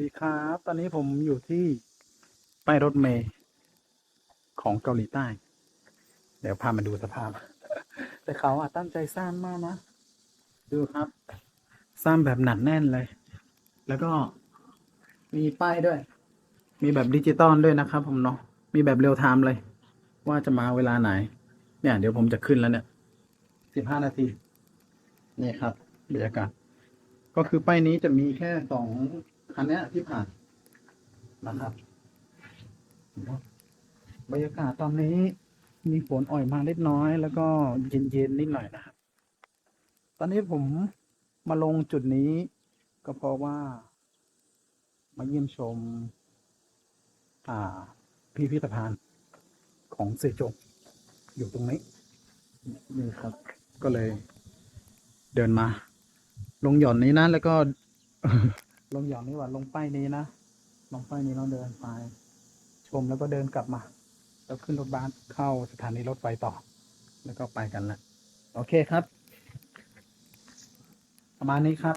ดีครับ ตอนนี้ผมอยู่ที่ป้ายรถเมย์ของเกาหลีใต้ เดี๋ยวพามาดูสภาพ แต่เขาอะตั้งใจสร้างมากนะ ดูครับ สร้างแบบหนักแน่นเลย แล้วก็มีป้ายด้วย มีแบบดิจิตอลด้วยนะครับ ผมเนาะ มีแบบเรียลไทม์เลย ว่าจะมาเวลาไหน เนี่ย เดี๋ยวผมจะขึ้นแล้วเนี่ย สิบห้านาที นี่ครับบรรยากาศ ก็คือป้ายนี้จะมีแค่สอง คันเนี้ยที่ผ่านนะครับบรรยากาศตอนนี้มีฝนอ่อยมาเล็กน้อย แล้วก็เย็นๆนิดหน่อยนะครับ ตอนนี้ผมมาลงจุดนี้ ก็เพราะว่า มาเยี่ยมชม อ่า พิพิธภัณฑ์ของเซจงอยู่ตรงนี้นี่ครับ ก็เลย เดินมา ลงหย่อนนี้นะแล้วก็ ลงหย่อนนี้ว่าลงป้ายนี้นะลงป้ายนี้เราเดินไป ชมแล้วก็เดินกลับมา แล้วขึ้นรถบัสเข้าสถานีรถไฟต่อ แล้วก็ไปกันละโอเคครับ ประมาณนี้ครับ